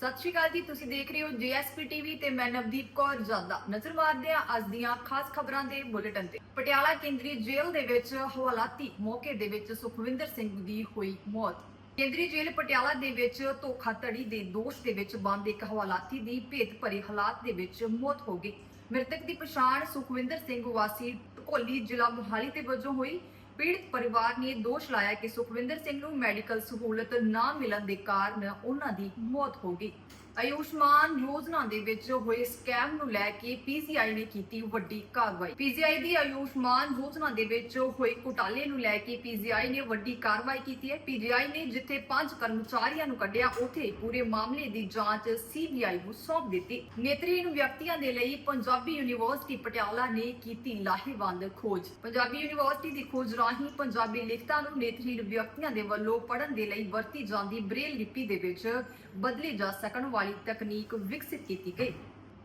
ਸਤਿ ਸ਼੍ਰੀ ਅਕਾਲ ਜੀ, ਤੁਸੀਂ ਦੇਖ ਰਹੇ ਹੋ ਜੀਐਸਪੀ ਟੀਵੀ ਤੇ ਮੈਂ ਨਵਦੀਪ ਕੌਰ ਜਾਦਾ ਨਜ਼ਰ ਮਾਰਦੇ ਹਾਂ ਅੱਜ ਦੀਆਂ ਖਾਸ ਖਬਰਾਂ ਦੇ ਬੁਲੇਟਿਨ ਤੇ। ਪਟਿਆਲਾ ਕੇਂਦਰੀ ਜੇਲ੍ਹ ਦੇ ਵਿੱਚ ਹਵਾਲਾਤੀ ਮੌਕੇ ਦੇ ਵਿੱਚ ਸੁਖਵਿੰਦਰ ਸਿੰਘ ਦੀ ਹੋਈ ਮੌਤ। ਕੇਂਦਰੀ ਜੇਲ੍ਹ ਪਟਿਆਲਾ ਦੇ ਵਿੱਚ ਧੋਖਾਧੜੀ ਦੇ ਦੋਸ਼ ਦੇ ਵਿੱਚ ਬੰਦ ਇੱਕ ਹਵਾਲਾਤੀ ਦੀ ਭੇਤ ਭਰੇ ਹਾਲਾਤ ਦੇ ਵਿੱਚ ਮੌਤ ਹੋ ਗਈ। ਮ੍ਰਿਤਕ ਦੀ ਪਛਾਣ ਸੁਖਵਿੰਦਰ ਸਿੰਘ ਵਾਸੀ ਢਕੋਲੀ ਜ਼ਿਲ੍ਹਾ ਮੁਹਾਲੀ ਦੇ ਵਜੋਂ ਹੋਈ। ਪੀੜਤ ਪਰਿਵਾਰ ਨੇ ਦੋਸ਼ ਲਾਇਆ ਕਿ ਸੁਖਵਿੰਦਰ ਸਿੰਘ ਨੂੰ ਮੈਡੀਕਲ ਸਹੂਲਤ ਨਾ ਮਿਲਣ ਦੇ ਕਾਰਨ ਉਹਨਾਂ ਦੀ ਮੌਤ ਹੋ ਗਈ। ਆਯੁਸ਼ਮਾਨ ਯੋਜਨਾ ਦੇ ਵਿੱਚ ਹੋਏ ਸਕੈਮ ਨੂੰ ਲੈ ਕੇ ਪੀਸੀਆਈ ਨੇ ਕੀਤੀ ਵੱਡੀ ਕਾਰਵਾਈ। ਪੀਸੀਆਈ ਦੀ ਆਯੁਸ਼ਮਾਨ ਯੋਜਨਾ ਦੇ ਵਿੱਚ ਹੋਏ ਘੁਟਾਲੇ ਨੂੰ ਲੈ ਕੇ ਪੀਸੀਆਈ ਨੇ ਵੱਡੀ ਕਾਰਵਾਈ ਕੀਤੀ ਹੈ। ਪੀਜੀਆਈ ਨੇ ਜਿੱਥੇ ਪੰਜ ਕਰਮਚਾਰੀਆਂ ਨੂੰ ਕੱਢਿਆ, ਉੱਥੇ ਪੂਰੇ ਮਾਮਲੇ ਦੀ ਜਾਂਚ ਸੀਬੀਆਈ ਨੂੰ ਸੌਂਪ ਦਿੱਤੀ। ਨੇਤਰਹੀਣ ਵਿਅਕਤੀਆਂ ਦੇ ਲਈ ਪੰਜਾਬੀ ਯੂਨੀਵਰਸਿਟੀ ਪਟਿਆਲਾ ਨੇ ਕੀਤੀ ਲਾਹੇਵੰਦ ਖੋਜ। ਪੰਜਾਬੀ ਯੂਨੀਵਰਸਿਟੀ ਦੀ ਖੋਜ ਰਾਹੀਂ ਪੰਜਾਬੀ ਲਿਖਤਾਂ ਨੂੰ ਨੇਤਰਹੀਣ ਵਿਅਕਤੀਆਂ ਦੇ ਵੱਲੋਂ ਪੜ੍ਹਨ ਦੇ ਲਈ ਵਰਤੀ ਜਾਂਦੀ ਬ੍ਰੇਲ ਲਿਪੀ ਦੇ ਵਿੱਚ ਬਦਲੇ ਜਾ ਸਕਣ ਵਾਲੀ ਤਕਨੀਕ ਵਿਕਸਿਤ ਕੀਤੀ ਗਈ।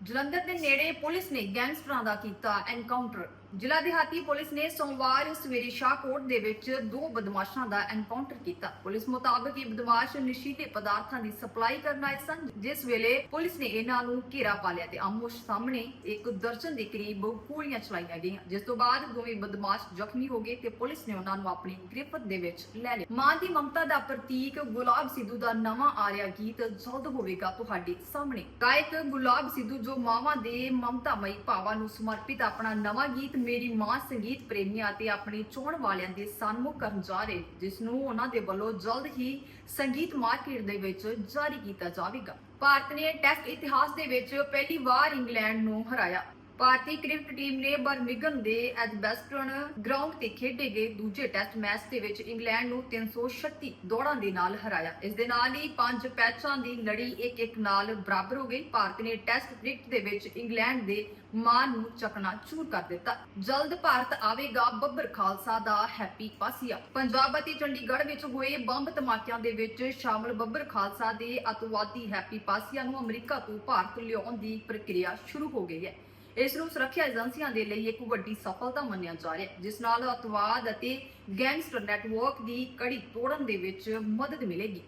ਜਲੰਧਰ ਦੇ ਨੇੜੇ ਪੁਲਿਸ ਨੇ ਗੈਂਗਸਟਰਾਂ ਦਾ ਕੀਤਾ ਐਨਕਾਊਂਟਰ ਜ਼ਿਲ੍ਹਾ ਦਿਹਾਤੀ ਪੁਲਿਸ ਨੇ ਸੋਮਵਾਰ ਸਵੇਰੇ ਸ਼ਾਹਕੋਟ ਦੇ ਵਿੱਚ ਦੋ ਬਦਮਾਸ਼ਾਂ ਦਾ ਐਨਕਾਊਂਟਰ ਕੀਤਾ। ਪੁਲਿਸ ਮੁਤਾਬਕ ਇਹ ਬਦਮਾਸ਼ ਨਸ਼ੀਲੇ ਪਦਾਰਥਾਂ ਦੀ ਸਪਲਾਈ ਕਰਨ ਆਏ ਸਨ, ਜਿਸ ਵੇਲੇ ਪੁਲਿਸ ਨੇ ਇਹਨਾਂ ਨੂੰ ਘੇਰਾ ਪਾ ਲਿਆ ਤੇ ਆਮੋ ਸਾਹਮਣੇ ਇੱਕ ਦਰਜਨ ਦੇ ਕਰੀਬ ਗੋਲੀਆਂ ਚਲਾਈਆਂ ਗਈਆਂ, ਜਿਸ ਤੋਂ ਬਾਅਦ ਦੋਵੇਂ ਬਦਮਾਸ਼ ਜ਼ਖਮੀ ਹੋ ਗਏ ਤੇ ਪੁਲਿਸ ਨੇ ਉਹਨਾਂ ਨੂੰ ਆਪਣੀ ਗ੍ਰਿਫਤ ਦੇ ਵਿੱਚ ਲੈ ਲਿਆ। ਮਾਂ ਦੀ ਮਮਤਾ ਦਾ ਪ੍ਰਤੀਕ ਗੁਲਾਬ ਸਿੱਧੂ ਦਾ ਨਵਾਂ ਆ ਰਿਹਾ ਗੀਤ, ਜਲਦ ਹੋਵੇਗਾ ਤੁਹਾਡੇ ਸਾਹਮਣੇ। ਗਾਇਕ ਗੁਲਾਬ ਸਿੱਧੂ ਜੋ ਮਾਵਾਂ ਦੇ ਮਮਤਾਮਈ ਭਾਵਾਂ ਨੂੰ ਸਮਰਪਿਤ ਆਪਣਾ ਨਵਾਂ ਗੀਤ ਮੇਰੀ ਮਾਂ ਸੰਗੀਤ ਪ੍ਰੇਮੀਆਂ ਅਤੇ ਆਪਣੇ ਚੋਣ ਵਾਲਿਆਂ ਦੇ ਸਨਮੁਖ ਕਰਨ ਜਾ ਰਹੇ, ਜਿਸ ਨੂੰ ਉਹਨਾਂ ਦੇ ਵੱਲੋਂ ਜਲਦ ਹੀ ਸੰਗੀਤ ਮਾਰਕੀਟ ਦੇ ਵਿੱਚ ਜਾਰੀ ਕੀਤਾ ਜਾਵੇਗਾ। ਭਾਰਤ ਨੇ ਟੈਸਟ ਇਤਿਹਾਸ ਦੇ ਵਿੱਚ ਪਹਿਲੀ ਵਾਰ ਇੰਗਲੈਂਡ ਨੂੰ ਹਰਾਇਆ। ਭਾਰਤੀ ਕ੍ਰਿਕਟ ਟੀਮ ਨੇ ਬਰਮਿੰਗਮ ਦੇ ਐਜਬੈਸਟਨ ਗਰਾਊਂਡ ਤੇ ਖੇਡੇ ਗਏ ਦੂਜੇ ਟੈਸਟ ਮੈਚ ਦੇ ਵਿੱਚ ਇੰਗਲੈਂਡ ਨੂੰ 336 ਦੌੜਾਂ ਦੇ ਨਾਲ ਹਰਾਇਆ। ਇਸ ਦੇ ਨਾਲ ਹੀ ਪੰਜ ਪੈਚਾਂ ਦੀ ਲੜੀ ਇੱਕ ਇੱਕ ਨਾਲ ਬਰਾਬਰ ਹੋ ਗਈ। ਭਾਰਤ ਨੇ ਟੈਸਟ ਕ੍ਰਿਕਟ ਦੇ ਵਿੱਚ ਇੰਗਲੈਂਡ ਦੇ ਮਾਨ ਨੂੰ ਚਕਨਾ ਚੂਰ ਕਰ ਦਿੱਤਾ। ਜਲਦ ਭਾਰਤ ਆਵੇਗਾ ਬੱਬਰ ਖਾਲਸਾ ਦਾ ਹੈਪੀ ਪਾਸੀਆ। ਪੰਜਾਬ ਅਤੇ ਚੰਡੀਗੜ੍ਹ ਵਿੱਚ ਹੋਏ ਬੰਬ ਧਮਾਕਿਆਂ ਦੇ ਵਿੱਚ ਸ਼ਾਮਲ ਬੱਬਰ ਖਾਲਸਾ ਦੇ ਅਤਵਾਦੀ ਹੈਪੀ ਪਾਸੀਆ ਨੂੰ ਅਮਰੀਕਾ ਤੋਂ ਭਾਰਤ ਲਿਆਉਣ ਦੀ ਪ੍ਰਕਿਰਿਆ ਸ਼ੁਰੂ ਹੋ ਗਈ ਹੈ। ਇਸ ਨੂੰ ਸੁਰੱਖਿਆ ਏਜੰਸੀਆਂ ਦੇ ਲਈ ਇੱਕ ਵੱਡੀ ਸਫਲਤਾ ਮੰਨਿਆ ਜਾ ਰਿਹਾ ਹੈ, ਜਿਸ ਨਾਲ ਅਤਵਾਦ ਅਤੇ ਗੈਂਗਸਟਰ ਨੈਟਵਰਕ ਦੀ ਕੜੀ ਤੋੜਨ ਦੇ ਵਿੱਚ ਮਦਦ ਮਿਲੇਗੀ।